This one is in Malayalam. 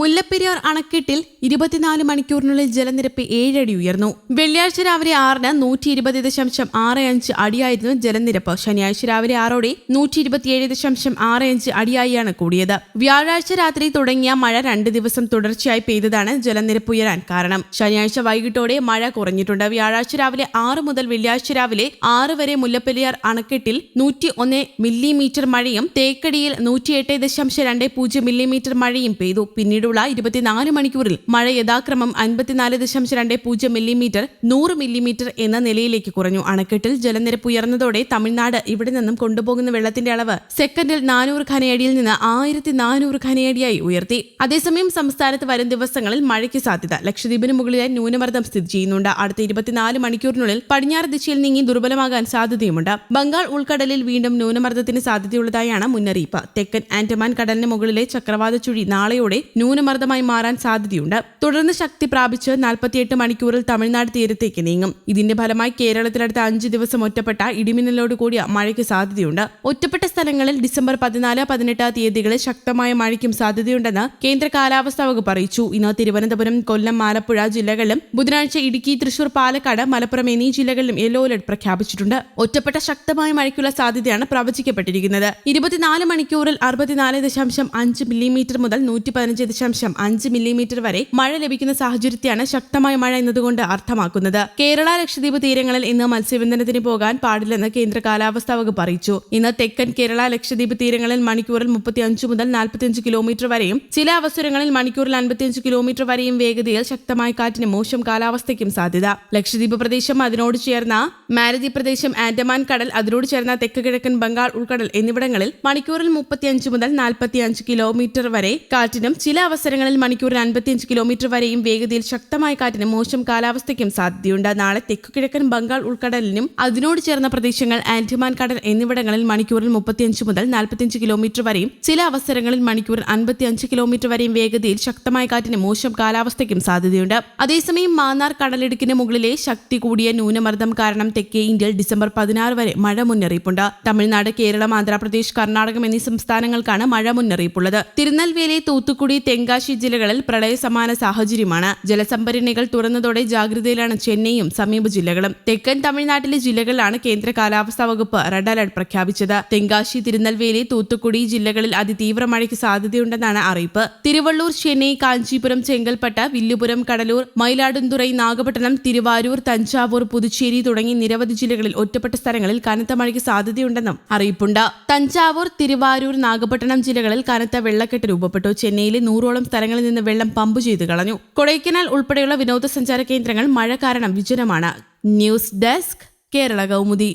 മുല്ലപ്പെരിയാർ അണക്കെട്ടിൽ ഇരുപത്തിനാല് മണിക്കൂറിനുള്ളിൽ ജലനിരപ്പ് ഏഴടി ഉയർന്നു. വെള്ളിയാഴ്ച രാവിലെ ആറിന് നൂറ്റി ഇരുപത് ദശാംശം ആറ് അഞ്ച് അടിയായിരുന്നു ജലനിരപ്പ്. ശനിയാഴ്ച രാവിലെ ആറോടെ നൂറ്റി ഇരുപത്തിയേഴ് ദശാംശം ആറ് അഞ്ച് അടിയായാണ് കൂടിയത്. വ്യാഴാഴ്ച രാത്രി തുടങ്ങിയ മഴ രണ്ട് ദിവസം തുടർച്ചയായി പെയ്തതാണ് ജലനിരപ്പ് ഉയരാൻ കാരണം. ശനിയാഴ്ച വൈകിട്ടോടെ മഴ കുറഞ്ഞിട്ടുണ്ട്. വ്യാഴാഴ്ച രാവിലെ ആറ് മുതൽ വെള്ളിയാഴ്ച രാവിലെ ആറ് വരെ മുല്ലപ്പെരിയാർ അണക്കെട്ടിൽ നൂറ്റി ഒന്ന് മില്ലിമീറ്റർ മഴയും തേക്കടിയിൽ നൂറ്റിയെട്ട് ദശാംശം രണ്ട് പൂജ്യം മില്ലിമീറ്റർ മഴയും പെയ്തു. പിന്നീടുള്ള ഇരുപത്തിനാല് മണിക്കൂറിൽ മഴ യഥാക്രമം അൻപത്തിനാല് ദശാംശം രണ്ട് പൂജ്യം മില്ലിമീറ്റർ നൂറ് മില്ലിമീറ്റർ എന്ന നിലയിലേക്ക് കുറഞ്ഞു. അണക്കെട്ടിൽ ജലനിരപ്പ് ഉയർന്നതോടെ തമിഴ്നാട് ഇവിടെ നിന്നും കൊണ്ടുപോകുന്ന വെള്ളത്തിന്റെ അളവ് സെക്കൻഡിൽ നാനൂറ് ഖനയടിയിൽ നിന്ന് ആയിരത്തി നാനൂറ് ഖനയടിയായി ഉയർത്തി. അതേസമയം സംസ്ഥാനത്ത് വരും ദിവസങ്ങളിൽ മഴയ്ക്ക് സാധ്യത. ലക്ഷദ്വീപിന് മുകളിലെ ന്യൂനമർദ്ദം സ്ഥിതി ചെയ്യുന്നുണ്ട്. അടുത്ത ഇരുപത്തിനാല് മണിക്കൂറിനുള്ളിൽ പടിഞ്ഞാറ് ദിശയിൽ നീങ്ങി ദുർബലമാകാൻ സാധ്യതയുമുണ്ട്. ബംഗാൾ ഉൾക്കടലിൽ വീണ്ടും ന്യൂനമർദ്ദത്തിന് സാധ്യതയുള്ളതായാണ് മുന്നറിയിപ്പ്. തെക്കൻ ആൻഡമാൻ കടലിന് മുകളിലെ ചക്രവാത ചുഴി നാളെയോടെ ന്യൂനമർദ്ദമായി മാറാൻ സാധ്യതയുണ്ട്. തുടർന്ന് ശക്തി പ്രാപിച്ച് നാൽപ്പത്തിയെട്ട് മണിക്കൂറിൽ തമിഴ്നാട് തീരത്തേക്ക് നീങ്ങും. ഇതിന്റെ ഫലമായി കേരളത്തിലടുത്ത അഞ്ച് ദിവസം ഒറ്റപ്പെട്ട ഇടിമിന്നലോട് കൂടിയ മഴയ്ക്ക് സാധ്യതയുണ്ട്. ഒറ്റപ്പെട്ട സ്ഥലങ്ങളിൽ ഡിസംബർ പതിനാല് പതിനെട്ട് തീയതികളിൽ ശക്തമായ മഴയ്ക്കും സാധ്യതയുണ്ടെന്ന് കേന്ദ്ര കാലാവസ്ഥാ വകുപ്പ് അറിയിച്ചു. ഇന്ന് തിരുവനന്തപുരം കൊല്ലം ആലപ്പുഴ ജില്ലകളിലും ബുധനാഴ്ച ഇടുക്കി തൃശൂർ പാലക്കാട് മലപ്പുറം എന്നീ ജില്ലകളിലും യെല്ലോ അലർട്ട് പ്രഖ്യാപിച്ചിട്ടുണ്ട്. ഒറ്റപ്പെട്ട ശക്തമായ മഴയ്ക്കുള്ള സാധ്യതയാണ് പ്രവചിക്കപ്പെട്ടിരിക്കുന്നത്. ഇരുപത്തിനാല് മണിക്കൂറിൽ അറുപത്തിനാല് ദശാംശം അഞ്ച് മില്ലിമീറ്റർ മുതൽ നൂറ്റി പതിനഞ്ച് ദശാംശം അഞ്ച് മില്ലിമീറ്റർ വരെ മഴ ലഭിക്കുന്ന സാഹചര്യത്തെയാണ് ശക്തമായ മഴ എന്നതുകൊണ്ട് അർത്ഥമാക്കുന്നത്. കേരള ലക്ഷദ്വീപ് തീരങ്ങളിൽ ഇന്ന് മത്സ്യബന്ധനത്തിന് പോകാൻ പാടില്ലെന്ന് കേന്ദ്ര കാലാവസ്ഥാ വകുപ്പ് അറിയിച്ചു. ഇന്ന് തെക്കൻ കേരള ലക്ഷദ്വീപ് തീരങ്ങളിൽ മണിക്കൂറിൽ മുപ്പത്തിയഞ്ച് മുതൽ നാൽപ്പത്തിയഞ്ച് കിലോമീറ്റർ വരെയും ചില അവസരങ്ങളിൽ മണിക്കൂറിൽ അൻപത്തിയഞ്ച് കിലോമീറ്റർ വരെയും വേഗതയിൽ ശക്തമായ കാറ്റിന് മോശം കാലാവസ്ഥയ്ക്കും സാധ്യത. ലക്ഷദ്വീപ് പ്രദേശം അതിനോട് ചേർന്ന മാരതി പ്രദേശം ആൻഡമാൻ കടൽ അതിനോട് ചേർന്ന തെക്ക് കിഴക്കൻ ബംഗാൾ ഉൾക്കടൽ എന്നിവിടങ്ങളിൽ മണിക്കൂറിൽ മുപ്പത്തിയഞ്ച് മുതൽ നാൽപ്പത്തിയഞ്ച് കിലോമീറ്റർ വരെ കാറ്റിനും ചില അവസരങ്ങളിൽ മണിക്കൂറിന് അൻപത്തിയഞ്ച് കിലോമീറ്റർ വരെയും വേഗതയിൽ ശക്തമായ കാറ്റിന് മോശം കാലാവസ്ഥയ്ക്കും സാധ്യതയുണ്ട്. നാളെ തെക്കുകിഴക്കൻ ബംഗാൾ ഉൾക്കടലിനും അതിനോട് ചേർന്ന പ്രദേശങ്ങൾ ആൻഡമാൻ കടൽ എന്നിവിടങ്ങളിൽ മണിക്കൂറിൽ മുപ്പത്തിയഞ്ച് മുതൽ നാൽപ്പത്തിയഞ്ച് കിലോമീറ്റർ വരെയും ചില അവസരങ്ങളിൽ മണിക്കൂറിൽ അൻപത്തിയഞ്ച് കിലോമീറ്റർ വരെയും വേഗതയിൽ ശക്തമായ കാറ്റിന് മോശം കാലാവസ്ഥയ്ക്കും സാധ്യതയുണ്ട്. അതേസമയം മാന്നാർ കടലിടുക്കിന് മുകളിലെ ശക്തി കൂടിയ ന്യൂനമർദ്ദം കാരണം തെക്കേ ഇന്ത്യയിൽ ഡിസംബർ പതിനാറ് വരെ മഴ മുന്നറിയിപ്പുണ്ട്. തമിഴ്നാട് കേരളം ആന്ധ്രാപ്രദേശ് കർണാടകം എന്നീ സംസ്ഥാനങ്ങൾക്കാണ് മഴ മുന്നറിയിപ്പുള്ളത്. തിരുനെൽവേലി തൂത്തുക്കുടി തെങ്കാശി ജില്ലകളിൽ പ്രളയ സമാന സാഹചര്യമാണ്. ജലസംഭരണികൾ തുറന്നതോടെ ജാഗ്രതയിലാണ് ചെന്നൈയും സമീപ ജില്ലകളും. തെക്കൻ തമിഴ്നാട്ടിലെ ജില്ലകളിലാണ് കേന്ദ്ര കാലാവസ്ഥാ വകുപ്പ് റെഡ് അലർട്ട് പ്രഖ്യാപിച്ചത്. തെങ്കാശി തിരുനെൽവേലി തൂത്തുക്കുടി ജില്ലകളിൽ അതിതീവ്ര മഴയ്ക്ക് സാധ്യതയുണ്ടെന്നാണ് അറിയിപ്പ്. തിരുവള്ളൂർ ചെന്നൈ കാഞ്ചീപുരം ചെങ്കൽപ്പട്ട വില്ലുപുരം കടലൂർ മയിലാടുംതുറൈ നാഗപട്ടണം തിരുവാരൂർ തഞ്ചാവൂർ പുതുച്ചേരി തുടങ്ങി നിരവധി ജില്ലകളിൽ ഒറ്റപ്പെട്ട സ്ഥലങ്ങളിൽ കനത്ത മഴയ്ക്ക് സാധ്യതയുണ്ടെന്നും അറിയിപ്പുണ്ട്. തഞ്ചാവൂർ തിരുവാരൂർ നാഗപട്ടണം ജില്ലകളിൽ കനത്ത വെള്ളക്കെട്ട് രൂപപ്പെട്ടു. ചെന്നൈയിലെ നൂറോളം സ്ഥലങ്ങളിൽ നിന്ന് വെള്ളം പമ്പ് ചെയ്തു കളഞ്ഞു. കൊടൈക്കനാൽ ഉൾപ്പെടെയുള്ള വിനോദസഞ്ചാര കേന്ദ്രങ്ങൾ മഴ കാരണം വിജനമാണ്. News desk Kerala Kaumudi.